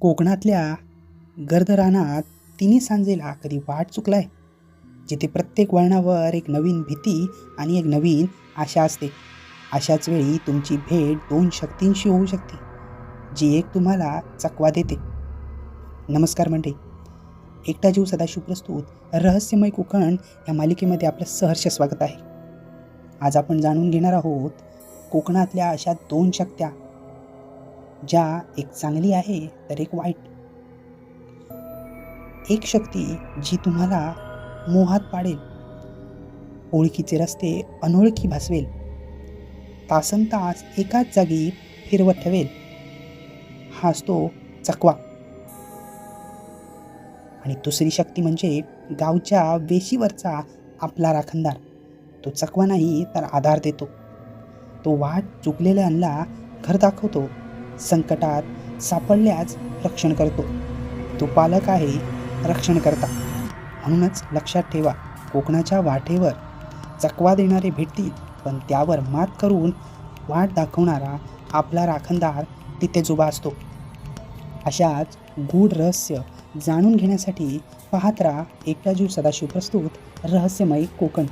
कोकणातल्या गर्द रानात तिन्ही सांजेला कधी वाट चुकलाय? जिथे प्रत्येक वळणावर एक नवीन भीती आणि एक नवीन आशा असते. अशाच वेळी तुमची भेट दोन शक्तींशी होऊ शकते जी एक तुम्हाला चकवा देते. नमस्कार मंडळी. एकटा जीव सदाशिव प्रस्तुत रहस्यमय कोकण या मालिकेमध्ये आपलं सहर्ष स्वागत आहे. आज आपण जाणून घेणार आहोत कोकणातल्या अशा दोन शक्त्या ज्या एक चांगली आहे तर एक वाईट. एक शक्ती जी तुम्हाला मोहात पाडेल. ओळखीचे रस्ते अनोळखी भासवेल. तासन तास एकाच जागी फिरवत ठेवेल. हा असतो चकवा. आणि दुसरी शक्ती म्हणजे गावच्या वेशीवरचा आपला राखणदार. तो चकवा नाही तर आधार देतो. तो वाट चुकलेल्यांना घर दाखवतो. संकटात सापडल्यास रक्षण करतो. तो पालक आहे रक्षण करता म्हणूनच लक्षात ठेवा कोकणाच्या वाटेवर चकवा देणारे भेटतील पण त्यावर मात करून वाट दाखवणारा आपला राखणदार तिथेच उभा असतो. अशाच गूढ रहस्य जाणून घेण्यासाठी पाहत राहा एकटा जीव सदाशिव प्रस्तुत रहस्यमय कोकण.